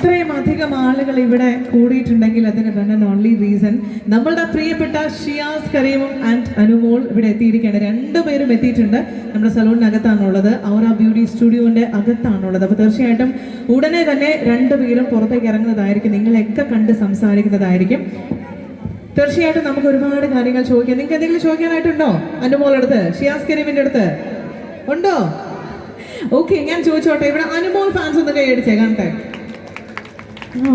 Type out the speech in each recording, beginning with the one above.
ഇത്രയും അധികം ആളുകൾ ഇവിടെ കൂടിയിട്ടുണ്ടെങ്കിൽ അതിന് വൺ ആൻഡ് ഓൺലി റീസൺ നമ്മളുടെ പ്രിയപ്പെട്ട ഷിയാസ് കരീമും ആൻഡ് അനുമോൾ ഇവിടെ എത്തിയിരിക്കുകയാണ്. രണ്ടുപേരും എത്തിയിട്ടുണ്ട്. നമ്മുടെ സലൂണിനകത്താണുള്ളത്. ഔറ ബ്യൂട്ടി സ്റ്റുഡിയോന്റെ അകത്താണുള്ളത്. അപ്പോൾ തീർച്ചയായിട്ടും ഉടനെ തന്നെ രണ്ടുപേരും പുറത്തേക്ക് ഇറങ്ങുന്നതായിരിക്കും. നിങ്ങളെയൊക്കെ കണ്ട് സംസാരിക്കുന്നതായിരിക്കും. തീർച്ചയായിട്ടും നമുക്ക് ഒരുപാട് കാര്യങ്ങൾ ചോദിക്കാം. നിങ്ങൾക്ക് എന്തെങ്കിലും ചോദിക്കാനായിട്ടുണ്ടോ? അനുമോൾ അടുത്ത് ഷിയാസ് കരീമിന്റെ അടുത്ത്? ഉണ്ടോ? ഓക്കെ ഞാൻ ചോദിച്ചോട്ടെ. ഇവിടെ അനുമോൾ ഫാൻസ് ഒന്ന് കാണട്ടെ. ആ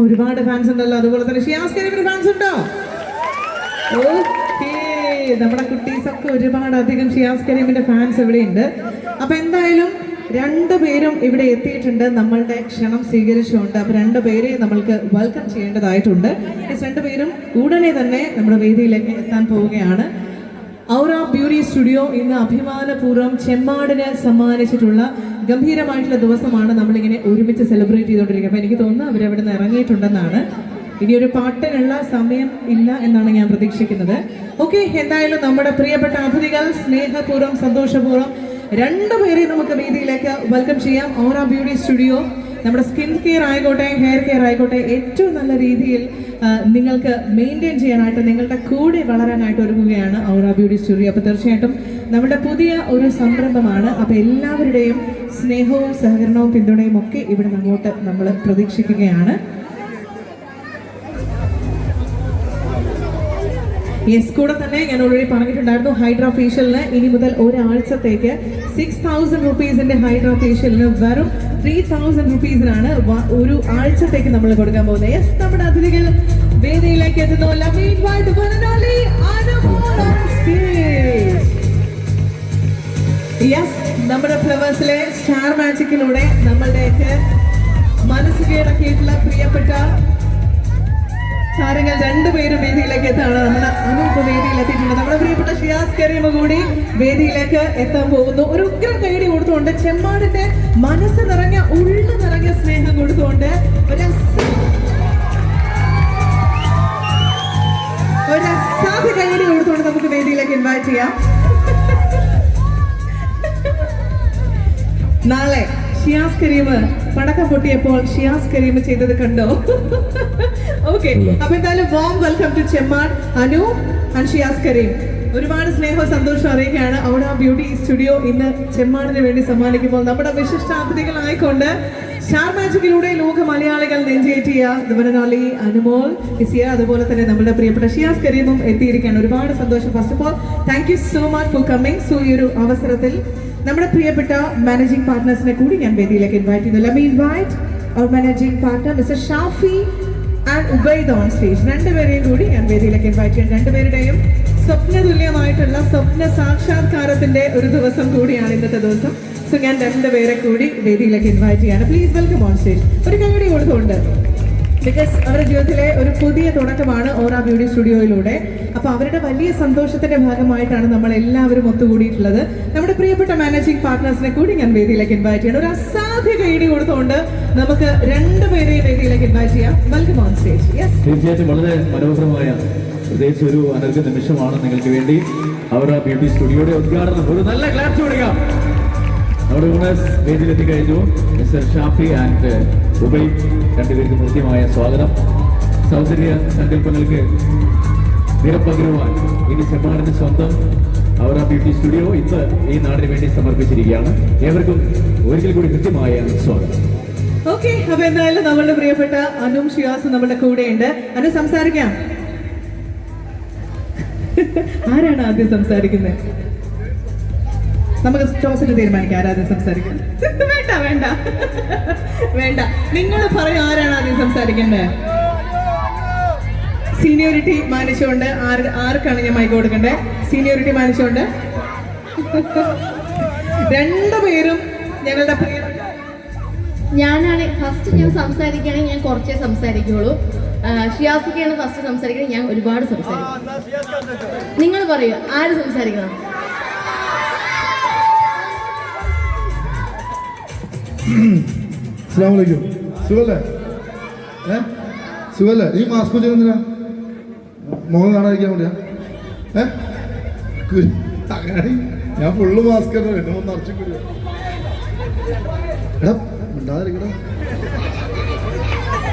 ഒരുപാട് ഫാൻസ് ഉണ്ടല്ലോ. അതുപോലെ തന്നെ ഷിയാസ് കരീമിന് ഫാൻസ് ഉണ്ടോ? ഓക്കേ നമ്മുടെ കുട്ടീസൊക്കെ ഒരുപാട് അധികം ഷിയാസ് കരീമിന്റെ ഫാൻസ് ഇവിടെ ഉണ്ട് അപ്പൊ എന്തായാലും രണ്ടുപേരും ഇവിടെ എത്തിയിട്ടുണ്ട്. നമ്മളുടെ ക്ഷണം സ്വീകരിച്ചുകൊണ്ട് അപ്പൊ രണ്ടുപേരെ നമ്മൾക്ക് വെൽക്കം ചെയ്യേണ്ടതായിട്ടുണ്ട്. രണ്ടുപേരും ഉടനെ തന്നെ നമ്മുടെ വേദിയിലേക്ക് എത്താൻ പോവുകയാണ്. ഔറ ബ്യൂട്ടി സ്റ്റുഡിയോ ഇന്ന് അഭിമാനപൂർവം ചെമ്മാടിന് സമ്മാനിച്ചിട്ടുള്ള ഗംഭീരമായിട്ടുള്ള ദിവസമാണ് നമ്മളിങ്ങനെ ഒരുമിച്ച് സെലിബ്രേറ്റ് ചെയ്തുകൊണ്ടിരിക്കുന്നത്. അപ്പോൾ എനിക്ക് തോന്നുന്നു അവരവിടെ നിന്ന് ഇറങ്ങിയിട്ടുണ്ടെന്നാണ്. ഇനി ഒരു പാട്ടിനുള്ള സമയം ഇല്ല എന്നാണ് ഞാൻ പ്രതീക്ഷിക്കുന്നത്. ഓക്കെ എന്തായാലും നമ്മുടെ പ്രിയപ്പെട്ട അതിഥികൾ സ്നേഹപൂർവം സന്തോഷപൂർവം രണ്ടുപേരെയും നമുക്ക് വേദിയിലേക്ക് വെൽക്കം ചെയ്യാം. ഔറ ബ്യൂട്ടി സ്റ്റുഡിയോ നമ്മുടെ സ്കിൻ കെയർ ആയിക്കോട്ടെ ഹെയർ കെയർ ആയിക്കോട്ടെ ഏറ്റവും നല്ല രീതിയിൽ നിങ്ങൾക്ക് മെയിന്റെയിൻ ചെയ്യാനായിട്ട് നിങ്ങളുടെ കൂടെ വളരാനായിട്ട് ഒരുങ്ങുകയാണ് ഔറ ബ്യൂട്ടി സ്റ്റുഡിയോ അപ്പോൾ തീർച്ചയായിട്ടും നമ്മുടെ പുതിയ ഒരു സംരംഭമാണ്. അപ്പോൾ എല്ലാവരുടെയും സ്നേഹവും സഹകരണവും പിന്തുണയും ഒക്കെ ഇവിടെ അങ്ങോട്ട് നമ്മൾ പ്രതീക്ഷിക്കുകയാണ്. യെസ് കൂടെ തന്നെ ഞാൻ ഓൾറെഡി പറഞ്ഞിട്ടുണ്ടായിരുന്നു ഹൈഡ്രാ ഫേഷ്യലിന് ഇനി മുതൽ ഒരാഴ്ചത്തേക്ക് സിക്സ് തൗസൻഡ് റുപ്പീസിന്റെ ഹൈഡ്രാ ഫേഷ്യലിന് വെറും ത്രീ തൗസൻഡ് റുപ്പീസിനാണ് ഒരു ആഴ്ചത്തേക്ക് നമ്മൾ കൊടുക്കാൻ പോകുന്നത്. യെസ് നമ്മുടെ അതിഥികൾ വേദിയിലേക്ക് എത്തുന്നു. യെസ് നമ്മുടെ ഫ്ലവേഴ്സിലെ സ്റ്റാർ മാജിക്കിലൂടെ നമ്മളുടെയൊക്കെ മനസ്സ് കീഴടക്കിയിട്ടുള്ള പ്രിയപ്പെട്ട താരങ്ങൾ രണ്ടുപേരും വേദിയിലേക്ക് എത്താണ് നമ്മുടെ അനൂപ് വേദിയിൽ എത്തിയിട്ടുണ്ട്. നമ്മുടെ പ്രിയപ്പെട്ട ഷിയാസ് കരീമ കൂടി വേദിയിലേക്ക് എത്താൻ പോകുന്നു. ഒരു ഉഗ്രം കൈടി കൊടുത്തുകൊണ്ട് ചെമ്മാടിന്റെ മനസ്സ് നിറഞ്ഞ ഉള്ളു നിറഞ്ഞ സ്നേഹം കൊടുത്തുകൊണ്ട് ഒരു അസ- ഒരു അസാധ്യ കൈഡി കൊടുത്തുകൊണ്ട് നമുക്ക് വേദിയിലേക്ക് ഇൻവൈറ്റ് ചെയ്യാം. നാളെ ഷിയാസ് കരീം പടക്കം പൊട്ടിയപ്പോൾ ഷിയാസ് കരീം ചെയ്തത് കണ്ടോ? ഓക്കെ അപ്പൊ എന്തായാലും warm welcome to Chemmad Anu and Shiyas Kareem. ഒരുപാട് സ്നേഹവും സന്തോഷം അറിയിക്കുകയാണ് അവിടെ ആ ബ്യൂട്ടി സ്റ്റുഡിയോ ഇന്ന് ചെമ്മാടിന് വേണ്ടി സമ്മാനിക്കുമ്പോൾ നമ്മുടെ വിശിഷ്ടാതിഥികളായിക്കൊണ്ട് സ്റ്റാർ മാജിക്കിലൂടെ ലോക മലയാളികൾ നെഞ്ചേറ്റിയ ദുബനനാളി അനുമോൾ ഇസിയ അതുപോലെ തന്നെ നമ്മുടെ പ്രിയപ്പെട്ട ഷിയാസ് കരീമും എത്തിയിരിക്കുകയാണ്. ഒരുപാട് സന്തോഷം. First of all thank you so much for coming so ഈ ഒരു അവസരത്തിൽ നമ്മുടെ പ്രിയപ്പെട്ട മാനേജിംഗ് പാർട്ട്നേഴ്സിനെ കൂടി ഞാൻ വേദിയിലേക്ക് ഇൻവൈറ്റ് ചെയ്യുന്നു. Let me invite our managing partner mister Shafi and Ubaid on stage രണ്ടുപേരെയും കൂടി ഞാൻ വേദിയിലേക്ക് ഇൻവൈറ്റ് ചെയ്യാം രണ്ടുപേരുടെയും സ്വപ്ന തുല്യമായിട്ടുള്ള സ്വപ്ന സാക്ഷാത്കാരത്തിന്റെ ഒരു ദിവസം കൂടിയാണ് ഇന്നത്തെ ദിവസം. സോ ഞാൻ രണ്ടുപേരെ കൂടി വേദിയിലേക്ക് ഇൻവൈറ്റ് ചെയ്യാണ്. പ്ലീസ് വെൽക്കം ഓൺ സ്റ്റേജ് ഒരു കൈയടി കൊടുത്തുകൊണ്ട് ബിക്കോസ് അവരുടെ ജീവിതത്തിലെ ഒരു പുതിയ തുടക്കമാണ് ഓറ ബ്യൂട്ടി സ്റ്റുഡിയോയിലൂടെ. അപ്പോൾ അവരുടെ വലിയ സന്തോഷത്തിന്റെ ഭാഗമായിട്ടാണ് നമ്മൾ എല്ലാവരും ഒത്തുകൂടിയിട്ടുള്ളത്. നമ്മുടെ പ്രിയപ്പെട്ട മാനേജിംഗ് പാർട്ട്നേഴ്സിനെ കൂടി ഞാൻ വേദിയിലേക്ക് ഇൻവൈറ്റ് ചെയ്യണം. ഒരു അസാധ്യ കൈഡി കൊടുത്തുകൊണ്ട് നമുക്ക് രണ്ടുപേരെയും വേദിയിലേക്ക് ഇൻവൈറ്റ് ചെയ്യാം. വെൽക്കം ഓൺ സ്റ്റേജ് യെസ് തീർച്ചയായിട്ടും വളരെ മനോഹരമായ പ്രത്യേകിച്ച് ഒരു അനർഘ നിമിഷമാണ് നിങ്ങൾക്ക് വേണ്ടി അവർ ബ്യൂട്ടി സ്റ്റുഡിയോയുടെ ഉദ്ഘാടനം. ഒരു നല്ല ക്ലാപ്സ് കൊടുക്കാം നമ്മുടെ ഓണേഴ്സ് വേദിയിലെത്തി കഴിഞ്ഞു. മിസ്റ്റർ ഷാഫി ആൻഡ് ഉബൈ രണ്ടുപേർക്കും കൃത്യമായ സ്വാഗതം. സൗന്ദര്യ സങ്കല്പങ്ങൾക്ക് നിറപ്പകരുവാൻ ഇനി ചെമ്മാടിന് സ്വന്തം അവർ ആ ബ്യൂട്ടി സ്റ്റുഡിയോ ഇന്ന് ഈ നാടിന് വേണ്ടി സമർപ്പിച്ചിരിക്കുകയാണ്. ഏവർക്കും ഒരിക്കൽ കൂടി കൃത്യമായ സ്വാഗതം. ഓക്കെ അപ്പൊ എന്തായാലും നമ്മളുടെ പ്രിയപ്പെട്ട അനും ഷിയാസ് നമ്മുടെ കൂടെയുണ്ട്. അനു സംസാരിക്കാം. ആരാണ് ആദ്യം സംസാരിക്കുന്നത്? നമുക്ക് ടോസിന് തീരുമാനിക്കാം. ആരാദ്യം സംസാരിക്കാം വേണ്ട വേണ്ട. വേണ്ട. നിങ്ങൾ പറയും ആരാണ് ആദ്യം സംസാരിക്കേണ്ടത്? സീനിയോറിറ്റി മാനിച്ചുകൊണ്ട് ആര് ആർക്കാണ് ഞാൻ മൈക്ക് കൊടുക്കണ്ടേ? സീനിയോറിറ്റി മാനിച്ചുകൊണ്ട് രണ്ടുപേരും ഞങ്ങളുടെ ഞാനാണ് ഫസ്റ്റ് ഞാൻ സംസാരിക്കുകയാണെങ്കിൽ ഞാൻ കുറച്ചേ സംസാരിക്കുള്ളൂ. ഷിയാസിക്കാണ് ഫസ്റ്റ് സംസാരിക്കുന്നത് ഞാൻ ഒരുപാട് സംസാരിക്കും. നിങ്ങൾ പറയൂ ആര് സംസാരിക്കണം? അസ്സാമലൈക്കും സുഖല്ലേ? ഏ? സുഖല്ലേ? ഈ മാസ്ക് വെച്ചിരുന്നില്ല മുഖം കാണാതിരിക്കാൻ വേണ്ടിയാ? ഏ? അങ്ങനെ ഞാൻ ഫുള്ള് മാസ്ക് തന്നെ രണ്ടു മൂന്ന് നിറച്ചു കുരു എടാ മിണ്ടാതിരിക്കടാ.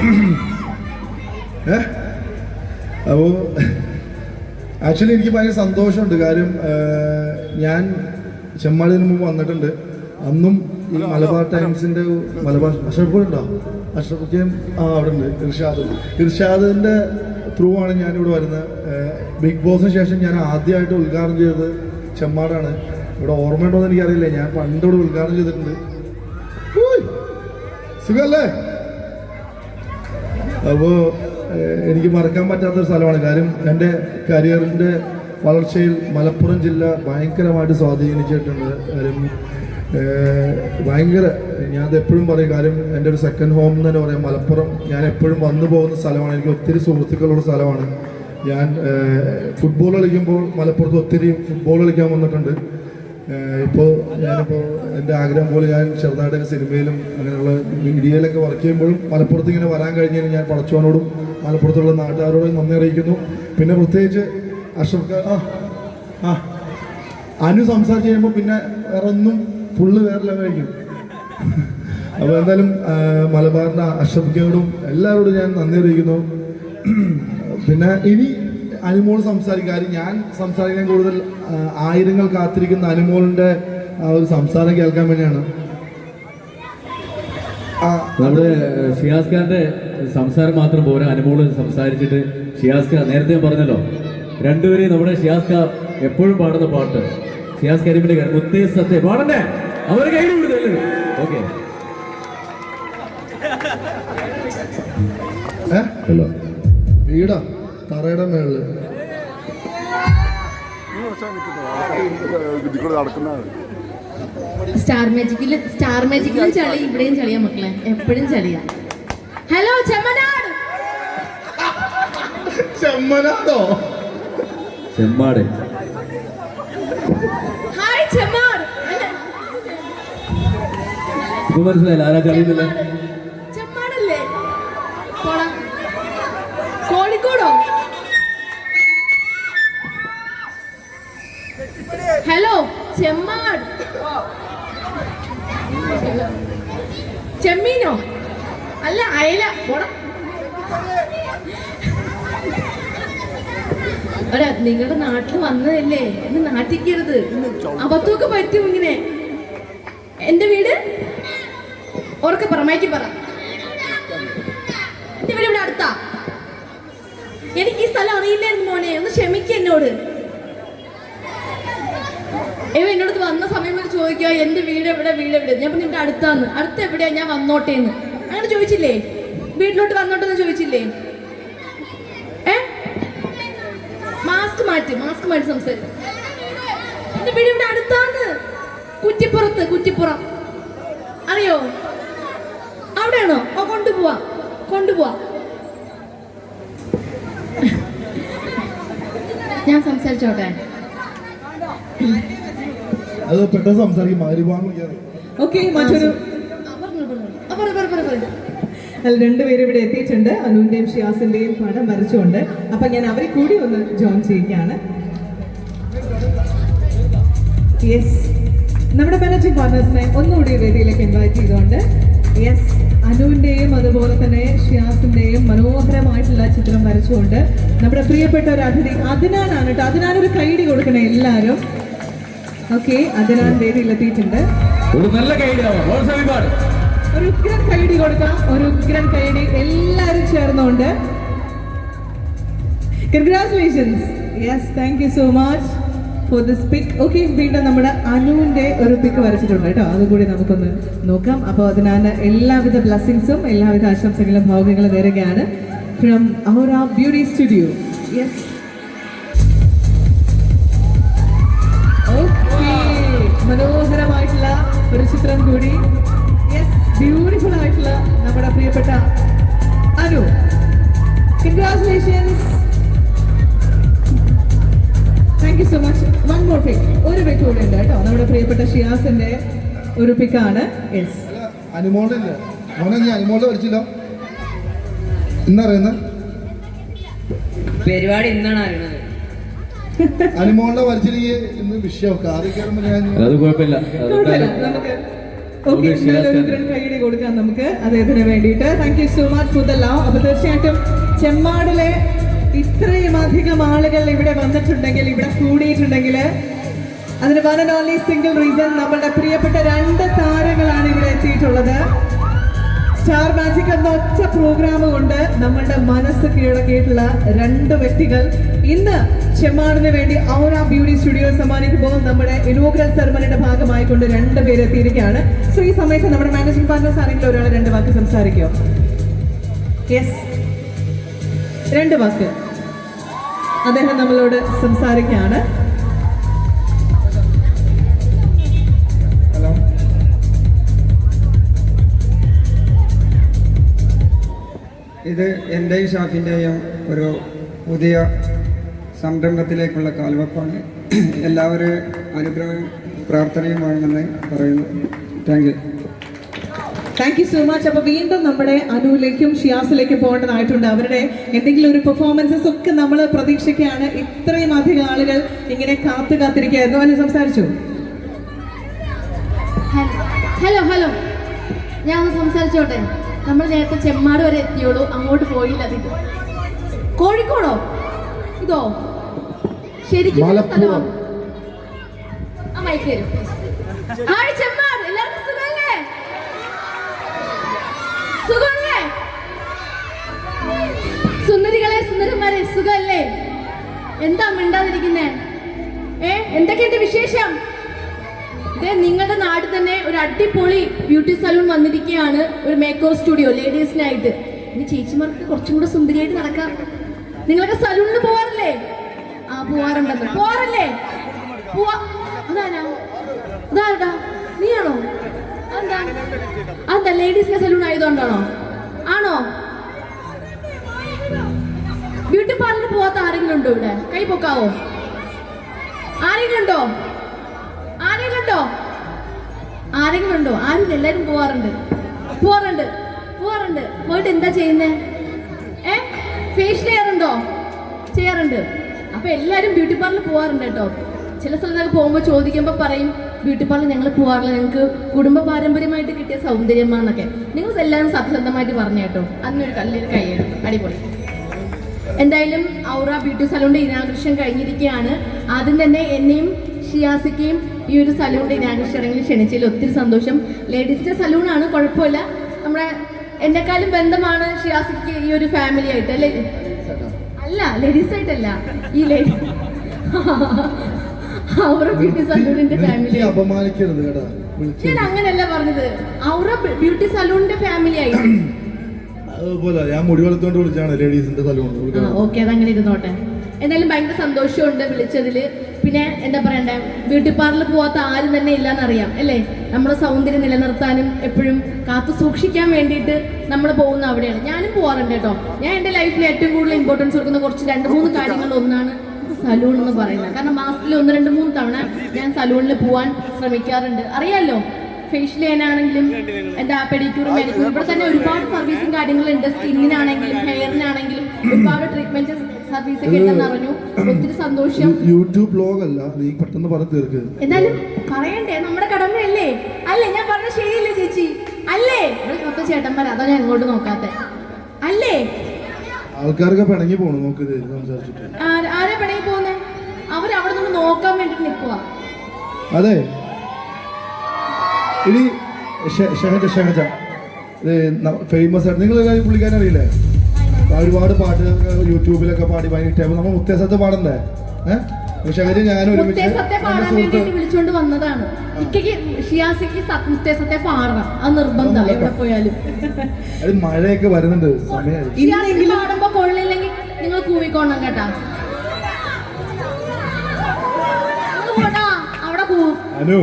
ഏ? അപ്പോൾ ആക്ച്വലി എനിക്ക് ഭയങ്കര സന്തോഷമുണ്ട്. കാര്യം ഞാൻ ചെമ്മാളിന് മുമ്പ് വന്നിട്ടുണ്ട്. അന്നും ഈ മലബാർ ടൈംസിന്റെ മലബാർ അഷറഫ് ഉണ്ടോ? ആ അവിടെ ഉണ്ട് ഇർഷാദ്. ഇർഷാദിന്റെ ത്രൂ ആണ് ഞാനിവിടെ വരുന്നത്. ബിഗ് ബോസിന് ശേഷം ഞാൻ ആദ്യമായിട്ട് ഉദ്ഘാടനം ചെയ്തത് ചെമ്മാടാണ്. ഇവിടെ ഓർമ്മയുണ്ടോ എന്ന് എനിക്കറിയില്ല. ഞാൻ പണ്ട് ഇവിടെ ഉദ്ഘാടനം ചെയ്തിട്ടുണ്ട്. സുഖല്ലേ? അപ്പോൾ എനിക്ക് മറക്കാൻ പറ്റാത്തൊരു സ്ഥലമാണ്. കാര്യം എന്റെ കരിയറിന്റെ വളർച്ചയിൽ മലപ്പുറം ജില്ല ഭയങ്കരമായിട്ട് സ്വാധീനിച്ചിട്ടുണ്ട്. കാര്യം ഭയങ്കര ഞാനത് എപ്പോഴും പറയും കാര്യം എന്റെ ഒരു സെക്കൻഡ് ഹോം എന്ന് തന്നെ പറയാം. മലപ്പുറം ഞാൻ എപ്പോഴും വന്നു പോകുന്ന സ്ഥലമാണ്. എനിക്ക് ഒത്തിരി സുഹൃത്തുക്കളുള്ള സ്ഥലമാണ്. ഞാൻ ഫുട്ബോൾ കളിക്കുമ്പോൾ മലപ്പുറത്ത് ഒത്തിരി ഫുട്ബോൾ കളിക്കാൻ വന്നിട്ടുണ്ട്. ഇപ്പോൾ ഞാനിപ്പോൾ എന്റെ ആഗ്രഹം പോലെ ഞാൻ ചെറുതായിട്ടൊക്കെ സിനിമയിലും അങ്ങനെയുള്ള മീഡിയയിലൊക്കെ വർക്ക് ചെയ്യുമ്പോഴും മലപ്പുറത്ത് ഇങ്ങനെ വരാൻ കഴിഞ്ഞാൽ ഞാൻ പടച്ചോനോടും മലപ്പുറത്തുള്ള നാട്ടുകാരോടും നന്ദി അറിയിക്കുന്നു പിന്നെ പ്രത്യേകിച്ച് അഷ്റഫ് ആ ആ. അനു സംസാരിച്ച് കഴിയുമ്പോൾ പിന്നെ വേറെ ഒന്നും ഫുള്ള് വേറെ ലെവലായിരിക്കും. അപ്പോൾ എന്തായാലും മലബാറിന്റെ അഷ്റഫിനോടും എല്ലാവരോടും ഞാൻ നന്ദി അറിയിക്കുന്നു. പിന്നെ ഇനി അനുമോൾ സംസാരിക്കാൻ ഞാൻ സംസാരിക്കാൻ കൂടുതൽ ആയിരങ്ങൾ കാത്തിരിക്കുന്ന അനുമോളിന്റെ ആ ഒരു സംസാരം കേൾക്കാൻ വേണ്ടിയാണ്. നമ്മുടെ ഷിയാസ് ഖാന്റെ സംസാരം മാത്രം പോരാ. അനുമോൾ സംസാരിച്ചിട്ട് ഷിയാസ് ഖാൻ നേരത്തെ പറഞ്ഞല്ലോ രണ്ടുപേരെയും നമ്മുടെ ഷിയാസ് ഖാൻ എപ്പോഴും പാടുന്ന പാട്ട്. ഷിയാസ് കരിമിന്റെ മുത്തേ സത്യ പാടണ്ടേ? അവർ കയ്യിൽ വിടുന്നില്ല ഓക്കെ? ഹലോ. വീടാ. തറയുടെ മേളിൽ. സ്റ്റാർ മാജിക്കിൽ സ്റ്റാർ മാജിക്കിലും ചളി ഇവിടെയും ചളിയാ മക്കളെ. എപ്പോഴും ചളിയാ. ഹലോ ചെമ്മനാട്! ചെമ്മനാടോ? ചെമ്മാട് ഹായ് ചെമ്മാട് ഇപ്പൊ മനസ്സിലായില്ല ആരാ പോടാ. കോഴിക്കോടോ? ഹലോ ചെമ്മാട്. ചെമ്മീനോ? അല്ല അയല. പോടാ. നിങ്ങളുടെ നാട്ടിൽ വന്നതല്ലേ? എന്ന് നാട്ടിക്കരുത്. അബദ്ധമൊക്കെ പറ്റും ഇങ്ങനെ. എന്റെ വീട് ഉറക്കെ പറ മയക്കി പറ. ഇവിടെ അടുത്താ. എനിക്ക് ഈ സ്ഥലം അറിയില്ലായിരുന്നു മോനെ ഒന്ന് ക്ഷമിക്ക എന്നോട്. ഇവ എന്നോട് വന്ന സമയം വരെ ചോദിക്കുക എന്റെ വീട് എവിടെ വീട് എവിടെ? ഞാൻ നിന്റെ അടുത്താന്ന്. അടുത്ത് എവിടെയാ ഞാൻ വന്നോട്ടേന്ന്. അങ്ങനെ ചോദിച്ചില്ലേ? വീട്ടിലോട്ട് വന്നോട്ടെന്ന് ചോദിച്ചില്ലേ? ഏ? മാസ്ക് മാറ്റി മാസ്ക് മാറ്റി സംസാരിക്കും. എന്റെ വീട് ഇവിടെ അടുത്താന്ന്. കുറ്റിപ്പുറത്ത് കുറ്റിപ്പുറം. അറിയോ? അവിടെയാണോ ഓ കൊണ്ടുപോവാ. കൊണ്ടുപോവാ. ഞാൻ സംസാരിച്ചോട്ടെ? അത് പെട്ടെന്ന് സംസാരിക്കും. ഓക്കെ മറ്റൊരു. അല്ല രണ്ടുപേരും ഇവിടെ എത്തിയിട്ടുണ്ട്. അനുവിന്റെയും ഷിയാസിന്റെയും പടം വരച്ചുകൊണ്ട്. അപ്പൊ ഞാൻ അവരെ കൂടി ഒന്ന് ജോയിൻ ചെയ്യുകയാണ്. യെസ് നമ്മുടെ മാനേജിംഗ് പാർട്ട്നേഴ്സിനെ ഒന്നുകൂടി വേദിയിലേക്ക് ഇൻവൈറ്റ് ചെയ്തുകൊണ്ട് യെസ് അനുവിന്റെയും അതുപോലെ തന്നെ ഷിയാസിന്റെയും മനോഹരമായിട്ടുള്ള ചിത്രം വരച്ചുകൊണ്ട് നമ്മുടെ പ്രിയപ്പെട്ട ഒരു അതിഥി അതിനാനാണ് കേട്ടോ. അതിനാനൊരു കൈഡി കൊടുക്കണേ എല്ലാവരും. ഓക്കെ അതിനാൻ വേദിയിലെത്തിയിട്ടുണ്ട് ഒരു നല്ല ഒരു ഉഗ്രൻ കൈഡി കൊടുക്കാം. ഒരു ഉഗ്രൻ കൈഡി എല്ലാവരും ചേർന്നുകൊണ്ട്. Congratulations yes thank you so much for this pick okay വീണ്ടും നമ്മുടെ അനുവിന്റെ ഒരു പിക്ക് വരച്ചിട്ടുണ്ട് കേട്ടോ. അതുകൂടി നമുക്കൊന്ന് നോക്കാം. അപ്പോൾ അതിനാണ് എല്ലാവിധ ബ്ലെസ്സിങ്സും എല്ലാവിധ ആശംസകളും ഭാവുകങ്ങളും നേരുകയാണ് ഫ്രം അവർ ആ ബ്യൂട്ടി സ്റ്റുഡിയോ യെസ് ഒരു പിക്കാണ് യെസ്. മോനെ നീ അനുമോളുടെ പഠിച്ചില്ല ഇന്നറിയുന്നത് പരിപാടി ഇന്നാണ് അറിയണത്. അനുമോളിനെ വരച്ചില്ലെങ്കിൽ ഇന്ന് വിഷയം കാറി കയറുമ്പോൾ ഞാൻ അത് കുഴപ്പമില്ല. കൊടുക്കാം നമുക്ക്. അദ്ദേഹത്തിന് വേണ്ടിയിട്ട്. Thank you so much for the love അപ്പൊ തീർച്ചയായിട്ടും ചെമ്മാടിലെ ഇത്രയും അധികം ആളുകൾ ഇവിടെ വന്നിട്ടുണ്ടെങ്കിൽ ഇവിടെ കൂടിയിട്ടുണ്ടെങ്കിൽ അതിന് one and only single reason നമ്മളുടെ പ്രിയപ്പെട്ട രണ്ട് താരങ്ങളാണ് ഇവിടെ എത്തിയിട്ടുള്ളത്. സ്റ്റാർ മാജിക് എന്ന ഒറ്റ പ്രോഗ്രാം കൊണ്ട് നമ്മളുടെ മനസ്സ് കീഴടക്കിയിട്ടുള്ള രണ്ട് വ്യക്തികൾ. ഇന്ന് ചെമ്മാടിന് വേണ്ടി ഔറ ബ്യൂട്ടി സ്റ്റുഡിയോ സമ്മാനിക്കുമ്പോൾ നമ്മുടെ ഇനോഗ്രൽ സെറമണിയുടെ ഭാഗമായിക്കൊണ്ട് രണ്ട് പേര് എത്തിയിരിക്കുകയാണ്. സോ ഈ സമയത്ത് നമ്മുടെ മാനേജിംഗ് പാർട്ട്നേഴ്സ് ആരെങ്കിലും ഒരാൾ രണ്ട് വാക്ക് സംസാരിക്കോ? യെസ് രണ്ട് വാക്ക്. അദ്ദേഹം നമ്മളോട് സംസാരിക്കുകയാണ്. ഇത് എന്റെയും ഷാഫിന്റെയും ഒരു പുതിയ സംരംഭത്തിലേക്കുള്ള കാൽവെപ്പാണ്. എല്ലാവരും അനുഗ്രഹവും പ്രാർത്ഥനയും വേണമെന്ന് പറയുന്നു. Thank you thank you so much അപ്പോൾ വീണ്ടും നമ്മുടെ അനുവിലേക്കും ഷിയാസിലേക്കും പോകേണ്ടതായിട്ടുണ്ട്. അവരുടെ എന്തെങ്കിലും ഒരു പെർഫോമൻസസ് ഒക്കെ നമ്മൾ പ്രതീക്ഷിക്കുകയാണ്. ഇത്രയും അധികം ആളുകൾ ഇങ്ങനെ കാത്തു കാത്തിരിക്കുകയായിരുന്നു. അനു സംസാരിച്ചു? ഹലോ ഹലോ ഞാൻ ഒന്ന് സംസാരിച്ചോട്ടെ? നമ്മൾ നേരത്തെ ചെമ്മാട് വരെ എത്തിയോളൂ അങ്ങോട്ട് പോയില്ല അതിന് കോഴിക്കോടോ? ഇതോ? ശരിക്കും ഏത് മലപ്പുറം. സ്ഥലമാ? ആ മൈക്ക് തരും. ഹായ് ചെമ്മാട് എല്ലാവർക്കും സുഖല്ലേ? സുഖല്ലേ? സുന്ദരികളെ സുന്ദരന്മാരെ സുഖല്ലേ? എന്താ മിണ്ടാതിരിക്കുന്നേ? ഏ എന്തൊക്കെയുണ്ട് വിശേഷം? നിങ്ങളുടെ നാട് തന്നെ ഒരു അടിപൊളി ബ്യൂട്ടി സലൂൺ വന്നിരിക്കുകയാണ് ഒരു മേക്കോ സ്റ്റുഡിയോ ലേഡീസിനായിട്ട് ഇനി ചേച്ചിമാർക്ക് കുറച്ചും കൂടെ സുന്ദരിയായിട്ട് നടക്കാം. നിങ്ങളൊക്കെ സലൂണിൽ പോവാറില്ലേ? ആ പോവാറുണ്ടെന്ന്. പോവാറില്ലേ? പോവാ. അതാരാ? നീയാണോ? അതാ ലേഡീസിന്റെ സലൂൺ ആയതുകൊണ്ടാണോ? ആണോ? ബ്യൂട്ടി പാർലറിൽ പോവാത്ത ആരെങ്കിലും ഉണ്ടോ ഇവിടെ? കൈ പൊക്കാവോ? ആരെങ്കിലും ഉണ്ടോ? ഉണ്ടോ? ആരെങ്കിലും ഉണ്ടോ? ആരും എല്ലാരും പോവാറുണ്ട്. പോവാറുണ്ട്. പോവാറുണ്ട്. പോയിട്ട് എന്താ ചെയ്യുന്നേ? ഏ? ഫേഷ്യൽ ചെയ്യാറുണ്ടോ ചെയ്യാറുണ്ട്. അപ്പൊ എല്ലാരും ബ്യൂട്ടി പാർലർ പോവാറുണ്ട് കേട്ടോ. ചില സ്ഥലത്തൊക്കെ പോകുമ്പോൾ ചോദിക്കുമ്പോൾ പറയും ബ്യൂട്ടി പാർലർ ഞങ്ങൾ പോവാറില്ല. ഞങ്ങൾക്ക് കുടുംബ പാരമ്പര്യമായിട്ട് കിട്ടിയ സൗന്ദര്യമാണെന്നൊക്കെ. നിങ്ങൾ എല്ലാവരും സത്യസന്ധമായിട്ട് പറഞ്ഞു കേട്ടോ. അതിനൊരു കല്ലിൽ കൈയാണ് അടിപൊളി. എന്തായാലും ഔറ ബ്യൂട്ടി സലൂണിന്റെ ഇനാകൃഷ്യം കഴിഞ്ഞിരിക്കുകയാണ് ആദ്യം തന്നെ എന്നെയും ഷിയാസിക്കയും ഈ ഒരു സലൂണിന്റെ ഞാൻ ചടങ്ങിൽ ക്ഷണിച്ചതിൽ ഒത്തിരി സന്തോഷം. ലേഡീസിന്റെ സലൂണാണ് കുഴപ്പമില്ല. നമ്മുടെ എന്നെക്കാളും ബന്ധമാണ് ഷിയാസിക്ക് ഈ ഒരു ഫാമിലി ആയിട്ട് അല്ലേ? അല്ല ലേഡീസ് ആയിട്ടല്ല. ഈ ലേഡി ഔറ ബ്യൂട്ടി സലൂണിന്റെ ഫാമിലി അപമാനിക്കരുത് കേട്ടാ ഞാൻ അങ്ങനെയല്ല പറഞ്ഞത്. ഔറ ബ്യൂട്ടി സലൂണിന്റെ ഫാമിലി ആയിട്ട്. അതുപോലെ ഞാൻ മുടി വളർത്തുകൊണ്ട് വിളിച്ചാണ് ലേഡീസിന്റെ സലൂൺ ഓക്കെ അതങ്ങനെ ഇരുന്നോട്ടെ. എന്തായാലും ഭയങ്കര സന്തോഷമുണ്ട് വിളിച്ചതിൽ പിന്നെ എന്താ പറയണ്ടേ? ബ്യൂട്ടി പാർലർ പോവാത്ത ആരും തന്നെ ഇല്ല എന്നറിയാം അല്ലേ? നമ്മുടെ സൗന്ദര്യം നിലനിർത്താനും എപ്പോഴും കാത്തു സൂക്ഷിക്കാൻ വേണ്ടിയിട്ട് നമ്മൾ പോകുന്ന അവിടെയാണ്. ഞാനും പോവാറുണ്ട് കേട്ടോ. ഞാൻ എന്റെ ലൈഫിൽ ഏറ്റവും കൂടുതൽ ഇമ്പോർട്ടൻസ് കൊടുക്കുന്ന കുറച്ച് രണ്ട് മൂന്ന് കാര്യങ്ങൾ ഒന്നാണ് സലൂൺ എന്ന് പറയുന്നത്. കാരണം മാസത്തിൽ ഒന്ന് രണ്ട് മൂന്ന് തവണ ഞാൻ സലൂണിൽ പോവാൻ ശ്രമിക്കാറുണ്ട്. അറിയാലോ? ഫേഷ്യൽ ചെയ്യാനാണെങ്കിലും എന്താ പെഡിക്യൂർ മെഡിക്യൂർ ഇവിടെ തന്നെ ഒരുപാട് സർവീസും കാര്യങ്ങളുണ്ട്. സ്കിന്നിനാണെങ്കിലും ഹെയറിനാണെങ്കിലും ഒരുപാട് ട്രീറ്റ്മെന്റ് സർവീസ് ഒക്കെ ഉണ്ടെന്ന് അറിഞ്ഞു. ഒത്തിരി സന്തോഷം. യൂട്യൂബ് ബ്ലോഗ് അല്ല നീ പെട്ടെന്ന് പറഞ്ഞു തീർക്ക്. എന്നാലും പറയണ്ടേ നമ്മുടെ കടമയല്ലേ? അല്ലേ ഞാൻ പറഞ്ഞ ശരിയല്ലേ ചേച്ചി? അല്ലേ? മൊത്തം ചേട്ടന്മാർ അതാ ഞാൻ ഇങ്ങോട്ട് നോക്കാത്തെ. അല്ലേ? ആൾക്കാരൊക്കെ പിണങ്ങി പോണു നോക്ക് സംസാരിച്ചിട്ട് ആരാ പിണങ്ങി പോകുന്നേ അവർ അവിടെ നിന്ന് നോക്കാൻ വേണ്ടി നിൽക്കുക അതെ. ഇനി ഷെഹജ ഷെഹജ ഫേമസ് ആയിട്ട് നിങ്ങൾ പുള്ളിക്കാരൻ അറിയില്ലേ? ഒരുപാട് പാട്ട് യൂട്യൂബിലൊക്കെ പാടി ഭയങ്കര നമ്മൾ മുത്തേസത്ത് പാടണ്ടേ? ഏഹ് അവർ ഞാൻ മുത്തേസത്തെ പാടാൻ വിളിച്ചോണ്ട് വന്നതാണ്. ഇക്കയ്ക്ക് ഷിയാസിക്ക് സ- മുത്തേസത്തെ പാടണം. അത് നിർബന്ധം എവിടെ പോയാലും. അത് മഴയൊക്കെ വരുന്നുണ്ട്. പാടുമ്പോ കൊള്ളില്ലെങ്കിൽ നിങ്ങൾ കൂവിക്കോണം കേട്ടാ. അവിടെ പോവും അനു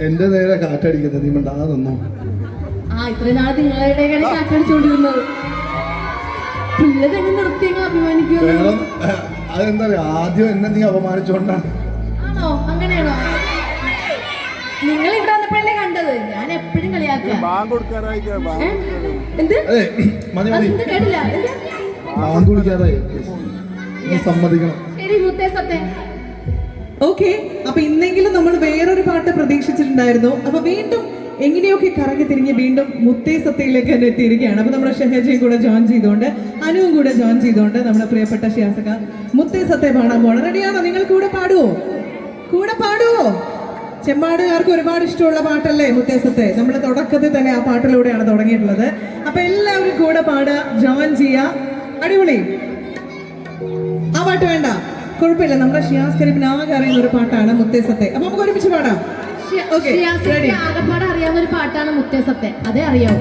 എന്റെ നേരെ കാറ്റടിക്കുന്നത് നീ മിണ്ടാതെ നിന്നു. ആ ഇത്രയും നാൾ നിങ്ങളുടെ കടയിൽ കാറ്റടിച്ചോണ്ടിരുന്നത് പിള്ളേരെങ്ങനെ നിർത്തിയെങ്കിൽ അഭിമാനിക്കുമല്ലോ അതെന്താ പറയാ ആദ്യം എന്നെ നീ അപമാനിച്ചോണ്ടാണ്. ആണോ? അങ്ങനെയാണോ? നിങ്ങൾ ഇവിടെ വന്നപ്പോഴല്ലേ കണ്ടത്? ഞാൻ എപ്പോഴും കളിയാക്കുക ഏ? എന്ത്? അതെ മതി മതി. അതെന്ത് കേട്ടില്ല? എന്ത്? ബാങ്ക് വിളിക്കാതെ നീ സമ്മതിക്കണം. ശരി മുത്തേ സത്തെ. ഓക്കെ അപ്പൊ ഇന്നെങ്കിലും നമ്മൾ വേറൊരു പാട്ട് പ്രതീക്ഷിച്ചിട്ടുണ്ടായിരുന്നു. അപ്പൊ വീണ്ടും എങ്ങനെയൊക്കെ കറങ്ങി തിരിഞ്ഞ് വീണ്ടും മുത്തേ സത്തയിലേക്ക് തന്നെ എത്തിയിരിക്കുകയാണ്. അപ്പൊ നമ്മുടെ ഷഹജയും കൂടെ ജോയിൻ ചെയ്തുകൊണ്ട് അനുവും കൂടെ ജോയിൻ ചെയ്തുകൊണ്ട് നമ്മുടെ പ്രിയപ്പെട്ട ഷിയാസക്ക മുത്തേ സത്തെ പാടാൻ പോകണം റെഡിയാണോ നിങ്ങൾ കൂടെ പാടുവോ? കൂടെ പാടുവോ? ചെമ്മാടുകാർക്ക് ഒരുപാട് ഇഷ്ടമുള്ള പാട്ടല്ലേ മുത്തേസത്തെ നമ്മൾ തുടക്കത്തിൽ തന്നെ ആ പാട്ടിലൂടെയാണ് തുടങ്ങിയിട്ടുള്ളത്. അപ്പൊ എല്ലാവരും കൂടെ പാടുക ജോയിൻ ചെയ്യാ അടിപൊളി. ആ പാട്ട് വേണ്ട. കുഴപ്പമില്ല. നമ്മുടെ ഷിയാസ് കരീമിന് ആകെ അറിയുന്ന ഒരു പാട്ടാണ് മുത്തേസത്തെ അപ്പൊ നമുക്ക് ഒരുമിച്ച് പാടാം. ഓക്കെ അറിയാവുന്ന ഒരു പാട്ടാണ് മുത്തേസത്തെ അതേ അറിയാവൂ.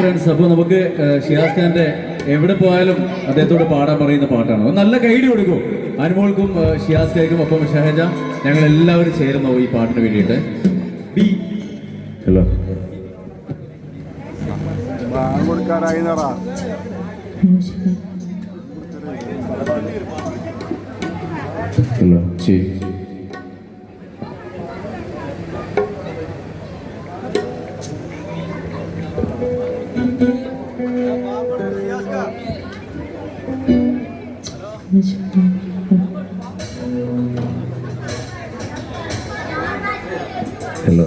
ഫ്രണ്ട്സ് അപ്പോൾ നമുക്ക് ഷിയാസ് ഖാന്റെ എവിടെ പോയാലും അദ്ദേഹത്തോട് പാടാൻ പറയുന്ന പാട്ടാണ്. നല്ല ഗൈഡ് കൊടുക്കും. അനുമോൾക്കും ഷിയാസ് ഖായ്ക്കും ഒപ്പം ഷഹജ ഞങ്ങൾ എല്ലാവരും ചേർന്നു ഈ പാട്ടിന് വേണ്ടിയിട്ട്. ബി ഹലോ കൊടുക്കാനായി നറ ഹലോ ചി ഹലോ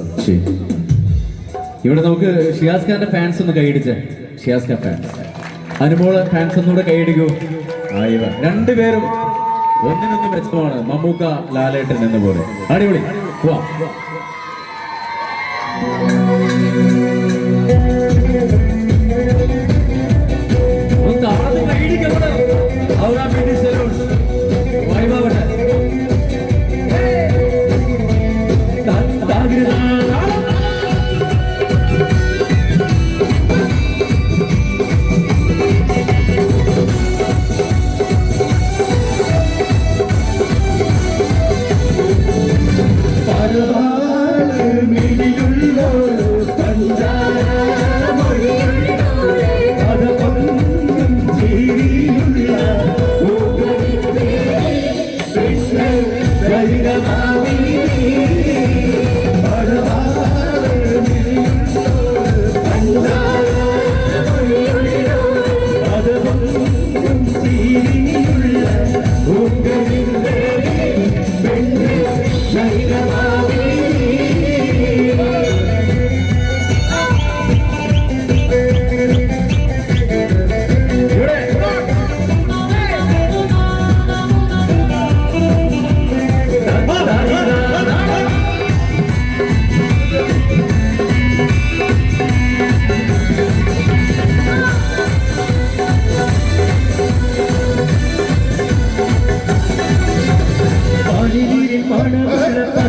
ഇവിടെ നമുക്ക് ഷിയാസ് ഖാന്റെ ഫാൻസ് ഒന്ന് കൈയടിച്ചേ. ഷിയാസ് ഖാൻ ഫാൻസ് അനുമോൾ ഫാൻസ് ഒന്നുകൂടെ കൈയടിക്കൂ. രണ്ടുപേരും ഒന്നിനൊന്നും മെച്ചമാണ് മമ്മൂക്ക ലാലേട്ടൻ എന്ന പോലെ അടിപൊളി. പോവാം.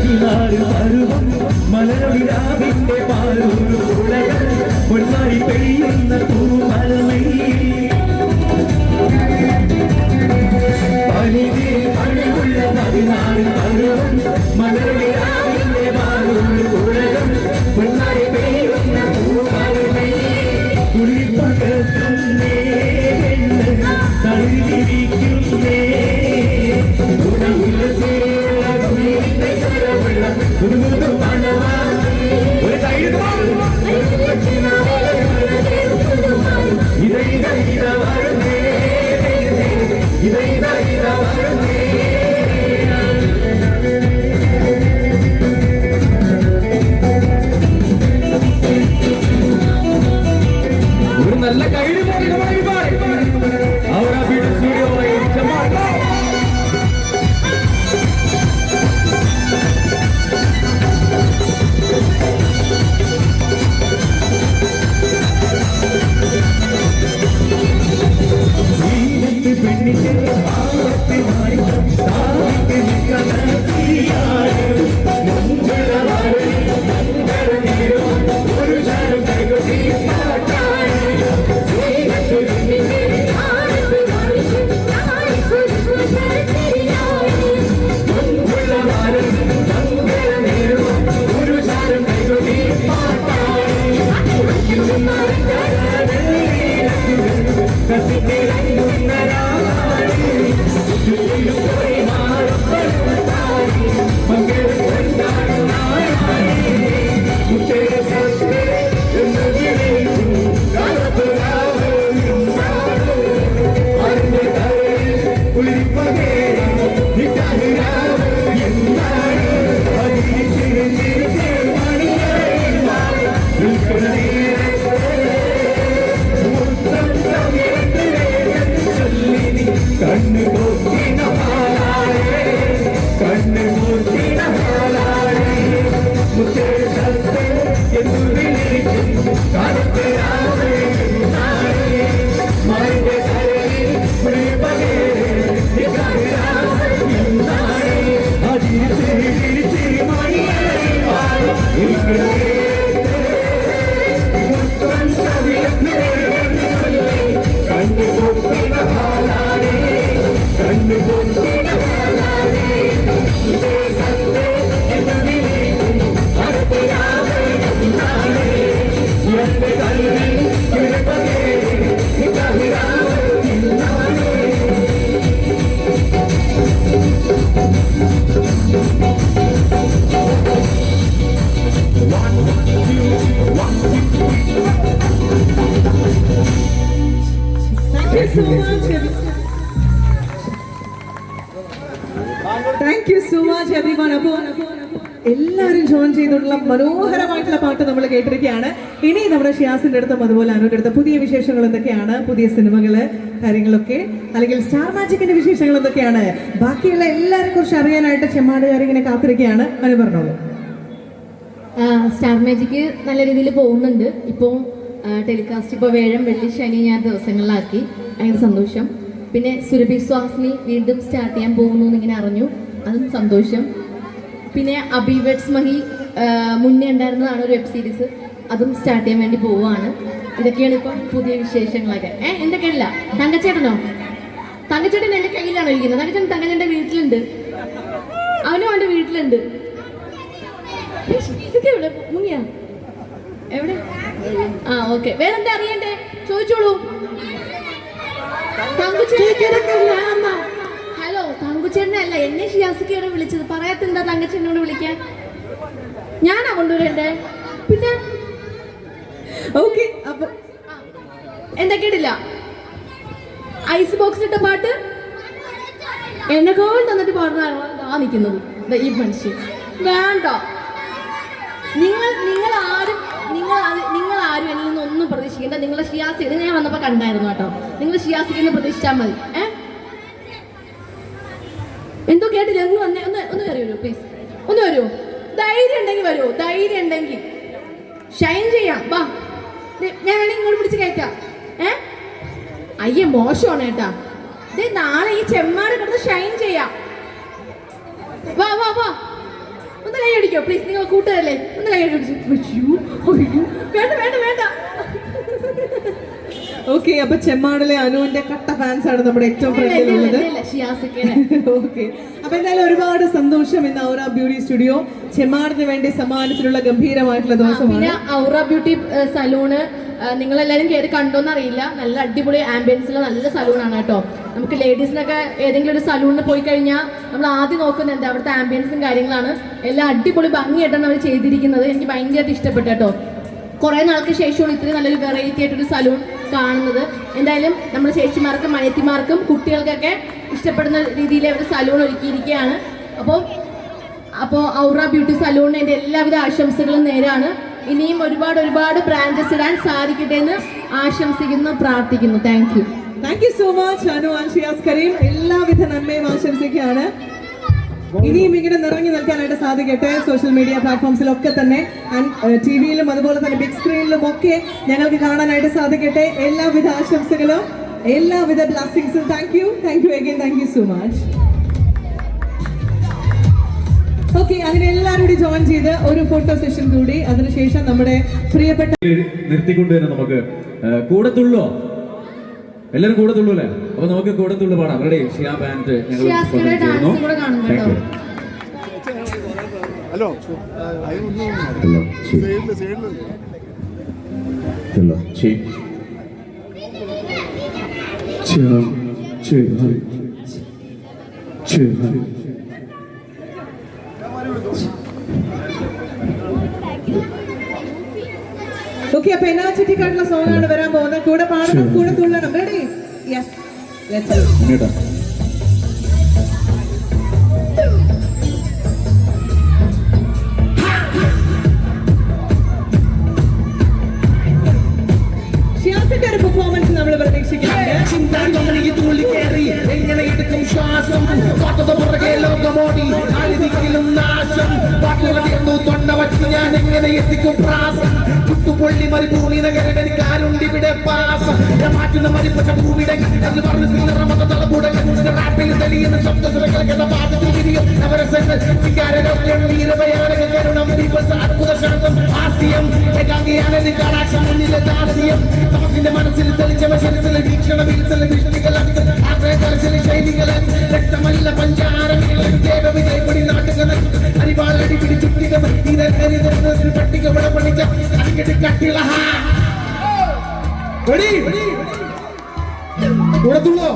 പണമുള്ള പതിനാറ് നല്ല കൈഡി നമ്മുടെ ഷിയാസിന്റെ അടുത്തും അതുപോലെ അനുവിന്റെ അടുത്ത് പുതിയ വിശേഷങ്ങൾ എന്തൊക്കെയാണ്? പുതിയ സിനിമകൾ കാര്യങ്ങളൊക്കെ അല്ലെങ്കിൽ സ്റ്റാർ മാജിക്കിന്റെ വിശേഷങ്ങൾ എന്തൊക്കെയാണ്? ബാക്കിയുള്ള എല്ലാവരെ കുറിച്ച് അറിയാനായിട്ട് ചെമ്മാടുകാരി ഇങ്ങനെ കാത്തിരിക്കുകയാണ്. അനു പറഞ്ഞോളൂ. സ്റ്റാർ മാജിക്ക് നല്ല രീതിയിൽ പോകുന്നുണ്ട്. ഇപ്പോൾ ടെലികാസ്റ്റ് ഇപ്പോൾ വേഴം വെള്ളി ശനി ഞാൻ ദിവസങ്ങളിലാക്കി. ഭയങ്കര സന്തോഷം. പിന്നെ സുരഭി സ്വാസിനി വീണ്ടും സ്റ്റാർട്ട് ചെയ്യാൻ പോകുന്നു എന്നിങ്ങനെ അറിഞ്ഞു. അതും സന്തോഷം. പിന്നെ അബിവെറ്റ്സ് മഹി മുന്നേ ഉണ്ടായിരുന്നതാണ് ഒരു വെബ് സീരീസ്. അതും സ്റ്റാർട്ട് ചെയ്യാൻ വേണ്ടി പോവുകയാണ്. ഇതൊക്കെയാണ് ഇപ്പം പുതിയ വിശേഷങ്ങളൊക്കെ. ഏ എന്റെ കയ്യില തങ്കച്ചേട്ടനോ? തങ്കച്ചേട്ടൻ എന്റെ കയ്യിലാണോ ഇരിക്കുന്നത്? തങ്കച്ചേട്ടൻ തങ്കച്ചേട്ടന്റെ വീട്ടിലുണ്ട്. അവനും അവന്റെ വീട്ടിലുണ്ട്. എവിടെ? മുങ്ങിയാ? എവിടെ? ആ ഓക്കെ. വേറെന്താ അറിയണ്ടേ? ചോദിച്ചോളൂ. ഹലോ തങ്കുച്ചേട്ടനെ അല്ല എന്നെ ഷിയാസിക്കയാണ് വിളിച്ചത്. പറയാത്ത എന്താ തങ്കച്ചേട്ടനോട് വിളിക്കാൻ? ഞാനാ കൊണ്ടുവരണ്ടേ? പിന്നെ ഓക്കെ അപ്പൊ എന്താ കേട്ടില്ല ഐസ് ബോക്സ് ഇട്ട പാട്ട്? കോൾ തന്നിട്ട് പാടുന്നതാണ് ആ നിൽക്കുന്നത് ഈ മനുഷ്യൻ. വേണ്ട? നിങ്ങൾ നിങ്ങൾ ആരും നിങ്ങൾ നിങ്ങൾ ആരും എന്നിൽ നിന്ന് ഒന്നും പ്രതീക്ഷിക്കേണ്ട. നിങ്ങളെ ഷിയാസി ഇത് ഞാൻ വന്നപ്പോൾ കണ്ടായിരുന്നു കേട്ടോ. നിങ്ങൾ ഷിയാസിക്ക് പ്രതീക്ഷിച്ചാൽ മതി. ഏ? എന്തോ കേട്ടില്ല. ഒന്ന് വന്നേ ഒന്ന് ഒന്ന് കയറി വരൂ പ്ലീസ് ഒന്ന് വരുമോ ധൈര്യം ഉണ്ടെങ്കിൽ വരുമോ ധൈര്യം ഉണ്ടെങ്കിൽ ഷൈൻ ചെയ്യാം. വാ. ഞാൻ ഇങ്ങോട്ട് പിടിച്ച് കയറ്റാം. ഏ? അയ്യ മോശമാണ് കേട്ടാ ദേ നാളെ ഈ ചെമ്മാട് കിടന്ന് ഷൈൻ ചെയ്യാം. വാ വാ വാ. ഒന്ന് കൈ അടിക്കോ പ്ലീസ് നിങ്ങൾ കൂട്ടുകാരല്ലേ? ഒന്ന് കൈ അടിച്ചു. വേണ്ട വേണ്ട വേണ്ട. ഓക്കെ അപ്പൊ ചെമ്മാടിലെ അനുവിന്റെ കട്ട ഫാൻസ് ആണ് നമ്മുടെ ഏറ്റവും ഫ്രണ്ട്ലി ഉള്ളത്. ഫ്രണ്ടിലുള്ളത് ഓക്കെ അപ്പൊ എന്തായാലും ഒരുപാട് സന്തോഷം ഇന്ന് ഔറ ബ്യൂട്ടി സ്റ്റുഡിയോ. ചെമ്മാടിന് വേണ്ടി സമ്മാനത്തിലുള്ള ഗംഭീരമായിട്ടുള്ള ദിവസമാണ്. ഔറ ബ്യൂട്ടി സലൂണ് നിങ്ങളെല്ലാവരും കയറി കണ്ടോന്ന് അറിയില്ല. നല്ല അടിപൊളി ആംബിയൻസിലെ നല്ല സലൂണാണ് കേട്ടോ. നമുക്ക് ലേഡീസിനൊക്കെ ഏതെങ്കിലും ഒരു സലൂണിൽ പോയി കഴിഞ്ഞാൽ നമ്മൾ ആദ്യം നോക്കുന്നത് എന്താ? അവിടുത്തെ ആംബിയൻസും കാര്യങ്ങളാണ്. എല്ലാം അടിപൊളി ഭംഗിയായിട്ടാണ് അവർ ചെയ്തിരിക്കുന്നത്. എനിക്ക് ഭയങ്കരമായിട്ട് ഇഷ്ടപ്പെട്ടു കേട്ടോ. കുറേ നാൾക്ക് ശേഷമാണ് ഇത്രയും നല്ലൊരു വെറൈറ്റി ആയിട്ടൊരു സലൂൺ കാണുന്നത്. എന്തായാലും നമ്മുടെ ചേച്ചിമാർക്കും മണിയത്തിമാർക്കും കുട്ടികൾക്കൊക്കെ ഇഷ്ടപ്പെടുന്ന രീതിയിൽ അവർ സലൂൺ ഒരുക്കിയിരിക്കുകയാണ്. അപ്പോൾ അപ്പോൾ ഔറ ബ്യൂട്ടി സലൂണിന് എന്റെ എല്ലാവിധ ആശംസകളും നേരാണ്. ഇനിയും ഒരുപാട് ഒരുപാട് ബ്രാഞ്ചസ് ഇടാൻ സാധിക്കട്ടെ എന്ന് ആശംസിക്കുന്നു പ്രാർത്ഥിക്കുന്നു. Thank you thank you so much Anu and Kareem എല്ലാവിധ നന്മയും ആശംസിക്കുകയാണ്. ഇനിയും ഇങ്ങനെ നിറഞ്ഞു നിൽക്കാനായിട്ട് സാധിക്കട്ടെ സോഷ്യൽ മീഡിയ പ്ലാറ്റ്ഫോംസിലൊക്കെ തന്നെ. ടി വിയിലും അതുപോലെ തന്നെ ബിഗ് സ്ക്രീനിലും ഒക്കെ ഞങ്ങൾക്ക് കാണാനായിട്ട് സാധിക്കട്ടെ. എല്ലാവിധ ആശംസകളും എല്ലാവിധ ബ്ലസ്സിങ്സും thank you thank you again thank you so much okay അങ്ങനെ എല്ലാവരും കൂടി ജോയിൻ ചെയ്ത് ഒരു ഫോട്ടോ സെഷൻ കൂടി. അതിനുശേഷം നമ്മുടെ പ്രിയപ്പെട്ട നിർത്തിക്കൊണ്ട് തന്നെ നമുക്ക് കൂടെ കൂടത്തുള്ളോ? എല്ലാരും കൂടത്തുള്ളൂ അല്ലേ? അപ്പൊ നമുക്ക് കൂടത്തുള്ളു പാടാം. റെഡി ഷിയാ ബാൻഡ് ഞങ്ങൾ ഹലോ ചേരുന്നു. ഡാൻസ് കൂടെ കാണും ഓക്കെ അപ്പൊ എല്ലാ ചുറ്റിക്കാട്ടുള്ള സോങ്ങാണ് വരാൻ പോകുന്നത്. കൂടെ പാടണം കൂടെ തുള്ളണം. റെഡി യെസ് ലെറ്റ്സ് മാറ്റുന്ന മരിപ്പച്ച ഭൂമിയുടെ എന്ന് പറഞ്ഞു പിന്നറമത തളപുടകൾ റാപ്പിൽ തെളിയുന്ന ശബ്ദസുരകൾ പാദത്തിൽ വിരിയും നവരസങ്ങൾ വികാരരോഗ്യം വീരഭയാനക കരുണം ദിവസ അത്ഭുത ശാന്തം ആസ്യം ഏകാംഗിയാണ് കടാക്ഷം മുന്നിലെ ദാസ്യം. തമസിന്റെ മനസ്സിൽ തെളിച്ചവ ശരസിൽ വീക്ഷണ വീഴ്ചൽ ദൃഷ്ടികൾ ആഗ്രഹ ശൈലികൾ രക്തമല്ല പഞ്ചാരങ്ങൾ ദേവവിജയപ്പൊടി നാട്ടുകൾ അരിവാളടി പിടിച്ചുട്ടിക പട്ടിക വിട പണിച്ച അടിക്കടി കട്ടിള গড়ে তুলো।